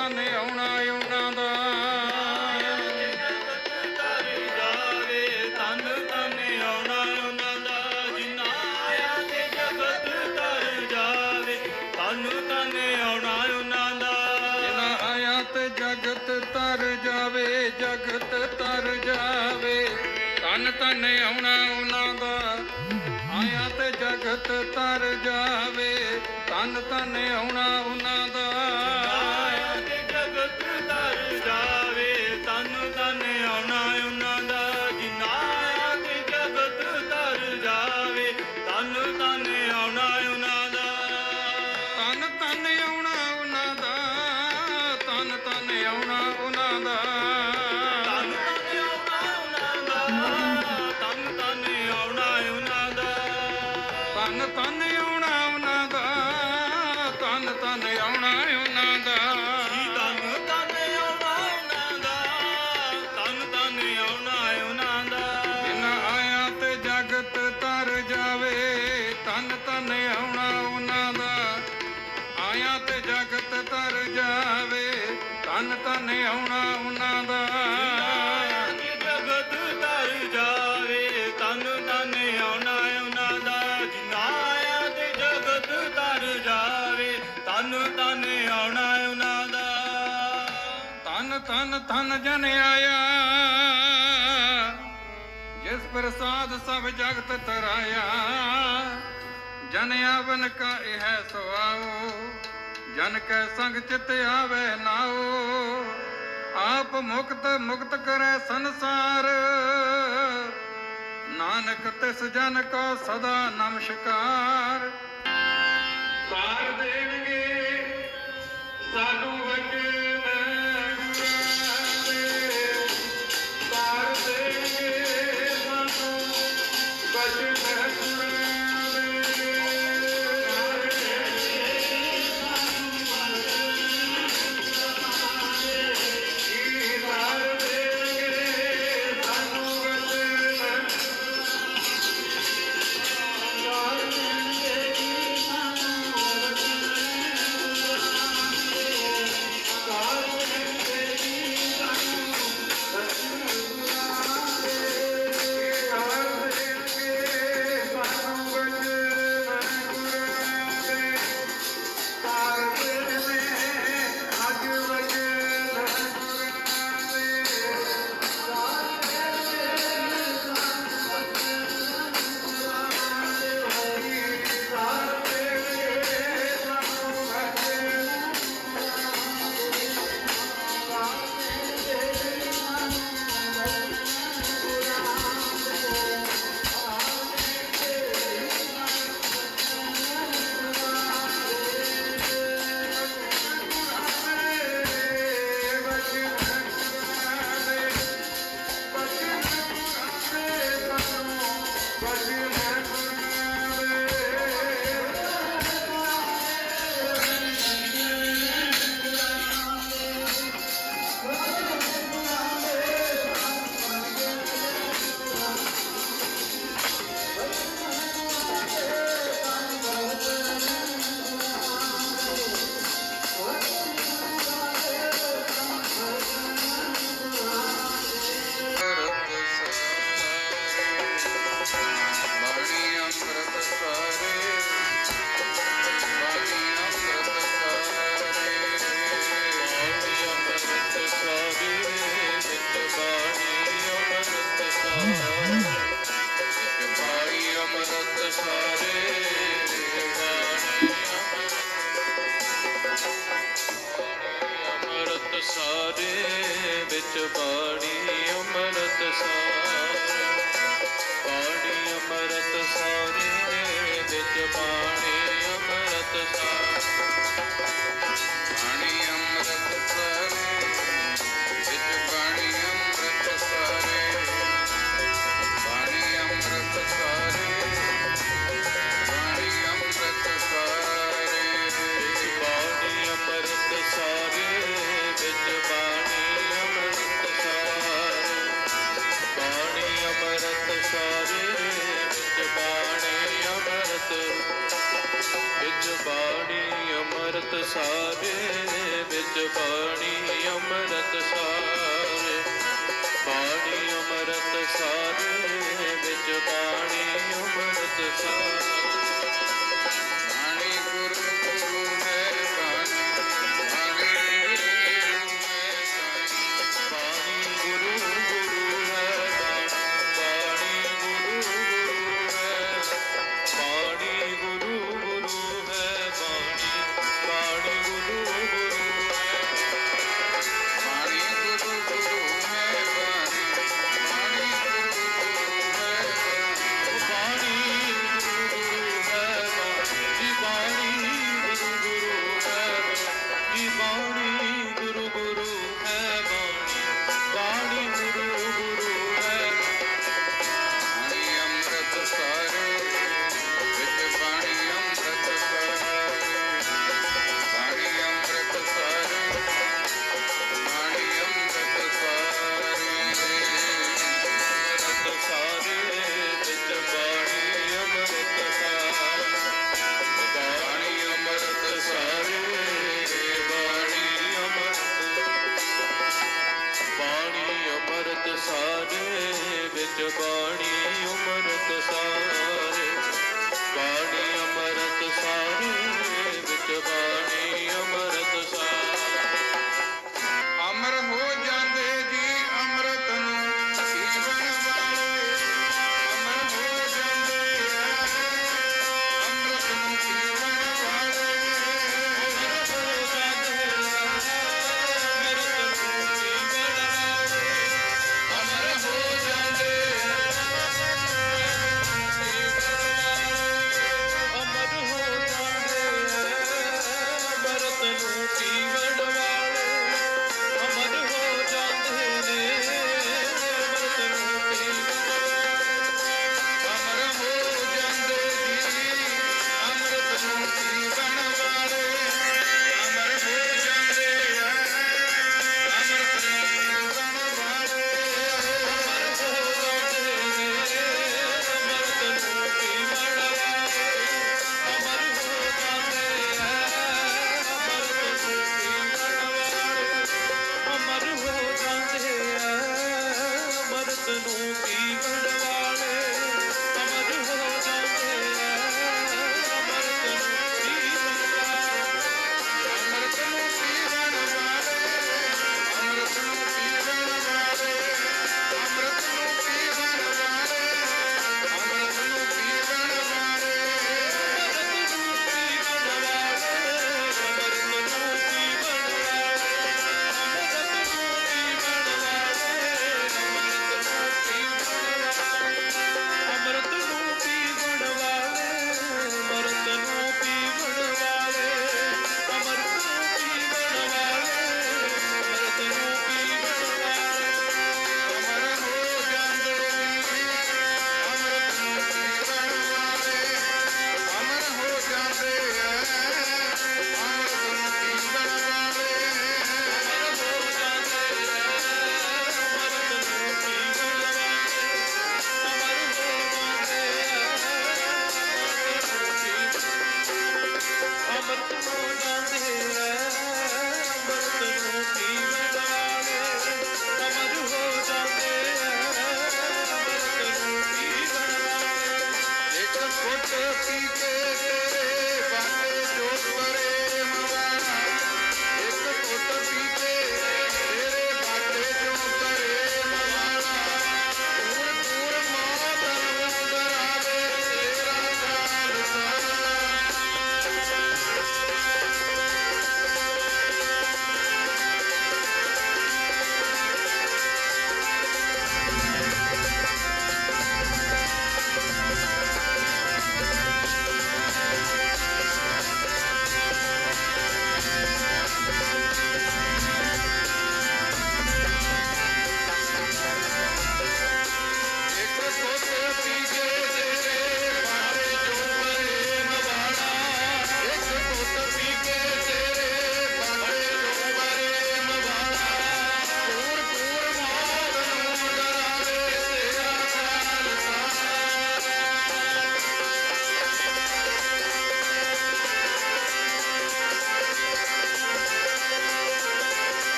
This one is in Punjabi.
ਵਤਨ ਆਉਣਾ ਉਹਨਾਂ ਦਾ। ਜਗਤ ਤਰ ਜਾਵੇ, ਜਗਤ ਤਰ ਜਾਵੇ ਤਨ ਤਨ ਆਉਣਾ ਉਹਨਾਂ ਦਾ। ਆਇਆ ਤੇ ਜਗਤ ਤਰ ਜਾਵੇ ਤਨ ਤਨ ਆਉਣਾ ਉਹਨਾਂ ਦਾ। Yeah. ਧਨ ਜਨ ਆਇਆ, ਜਿਸ ਪ੍ਰਸਾਦ ਸਭ ਜਗਤ ਤਰਾਇਆ। ਜਨ ਆਵਨ ਕਾ ਇਹ ਸੋ ਜਨ ਕੈ ਸੰਗ ਚਿਤ ਆਵੇ ਨਾਓ। ਆਪ ਮੁਕਤ ਮੁਕਤ ਕਰੈ ਸੰਸਾਰ, ਨਾਨਕ ਤਿਸ ਜਨ ਕੋ ਸਦਾ ਨਮਸਕਾਰ। ਤਾਰ ਸਾਰੇ ਵਿੱਚ ਬਾਣੀ ਅੰਮ੍ਰਿਤ ਸਾਰ। ਪ੍ਰਸਾਦੇ ਵਿੱਚ ਬਾਣੀ ਅੰਮ੍ਰਿਤ ਸਾਰੇ ਬਾਣੀ ਅੰਮ੍ਰਿਤ ਸਾਰੇ ਵਿੱਚ ਬਾਣੀ ਅੰਮ੍ਰਿਤ ਸਾਰੇ